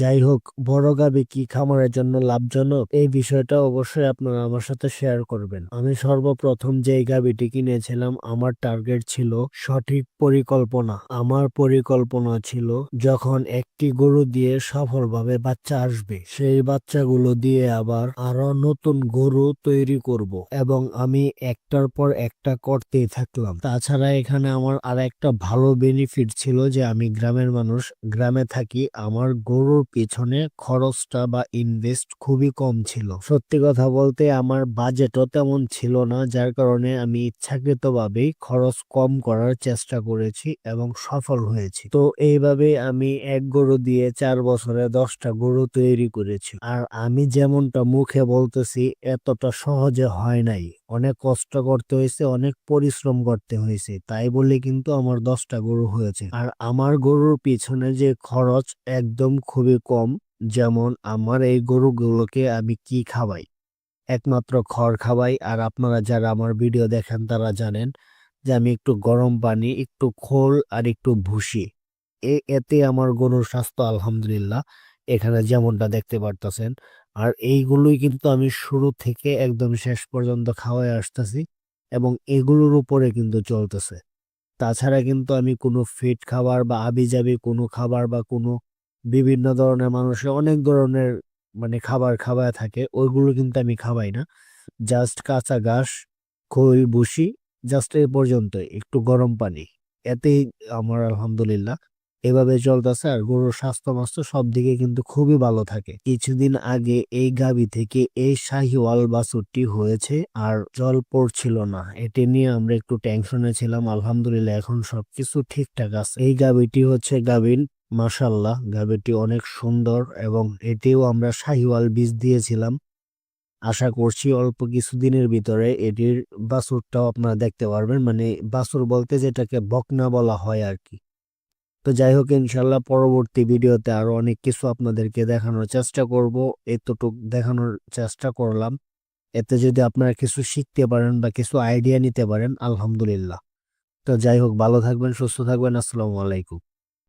যাই হোক, বড় গাবি কি খামারের জন্য লাভজনক? এই বিষয়টা অবশ্যই আপনারা আমার সাথে শেয়ার করবেন। আমি সর্বপ্রথম যে গাবিটি কিনেছিলাম, আমার টার্গেট ছিল সঠিক পরিকল্পনা। আমার পরিকল্পনা ছিল যখন একটি গরু দিয়ে সফলভাবে বাচ্চা আসবে, সেই বাচ্চাগুলো দিয়ে আবার আরও নতুন গরু তৈরি করব এবং আমি একটার পর একটা করতেই থাকলাম। তাছাড়া এখানে আমার আর একটা ভালো বেনিফিট ছিল যে আমি গ্রামের মানুষ, গ্রামে থাকি, আমার গরুর পিছনে খরচটা বা ইনভেস্ট খুবই কম ছিল। সত্যি কথা বলতে আমার বাজেটও তেমন ছিল না, যার কারণে আমি ইচ্ছাকৃতভাবেই খরচ কম করার চেষ্টা করেছি এবং সফল হয়েছি। তো এইভাবে আমি এক গরু দিয়ে চার বছরে দশটা গরু তৈরি করেছি। আর আমি যেমনটা মুখে বলতেছি, এতটা সহজে হয় নাই। অনেক কষ্ট করতে হয়েছে, অনেক পরিশ্রম করতে হয়েছে, তাই বলে কিন্তু আমার দশটা গরু হয়েছে। আর আমার গরুর পিছনে যে খরচ একদম খুবই কম, যেমন আমার এই গরুগুলোকে আমি কি খাওয়াই? একমাত্র খড় খাওয়াই, আর আপনারা যারা আমার ভিডিও দেখেন তারা জানেন যে আমি একটু গরম পানি, একটু খোল, আর একটু ভুসি। এ, এতে আমার গরুর স্বাস্থ্য আলহামদুলিল্লাহ, এখানে যেমনটা দেখতে পারতেছেন আর এইগুলোই কিন্তু আমি শুরু থেকে একদম শেষ পর্যন্ত খাওয়াই আসতেছি এবং এগুলোর উপরে কিন্তু চলতেছে। তাছাড়া কিন্তু আমি কোনো ফিট খাবার বা আবিজাবি কোনো খাবার বা কোনো বিভিন্ন ধরনের মানুষে অনেক ধরনের মানে খাবার খাওয়ায় থাকে, ওইগুলো কিন্তু আমি খাওয়াই না। জাস্ট কাঁচা ঘাস, খৈল, ভুসি জাস্ট এই পর্যন্তই, একটু গরম পানি, এতেই আমার আলহামদুলিল্লাহ। এভাবে চলতেছে আর গরুর স্বাস্থ্য মাস্ত সব দিকে কিন্তু খুবই ভালো থাকে। কিছুদিন আগে এই গাবি থেকে এই শাহিওয়াল বাছুরটি হয়েছে আর জল পড়ছিল না। এটি নিয়ে আমরা একটু টেনশনে ছিলাম, আলহামদুলিল্লাহ এখন সবকিছু ঠিকঠাক আছে। এই গাবিটি হচ্ছে গাবিন মাশাল্লাহ গাবিটি অনেক সুন্দর এবং এটিও আমরা শাহিওয়াল বীজ দিয়েছিলাম। আশা করছি অল্প কিছুদিনের ভিতরে এটির বাছুরটাও আপনারা দেখতে পারবেন। মানে বাছুর বলতে যেটাকে বকনা বলা হয় আর কি। তো যাই হোক, ইনশাল্লাহ পরবর্তী ভিডিওতে আরও অনেক কিছু আপনাদেরকে দেখানোর চেষ্টা করব। এতটুক দেখানোর চেষ্টা করলাম। এতে যদি আপনারা কিছু শিখতে পারেন বা কিছু আইডিয়া নিতে পারেন, আলহামদুলিল্লাহ। তো যাই হোক, ভালো থাকবেন, সুস্থ থাকবেন, আসসালামু আলাইকুম।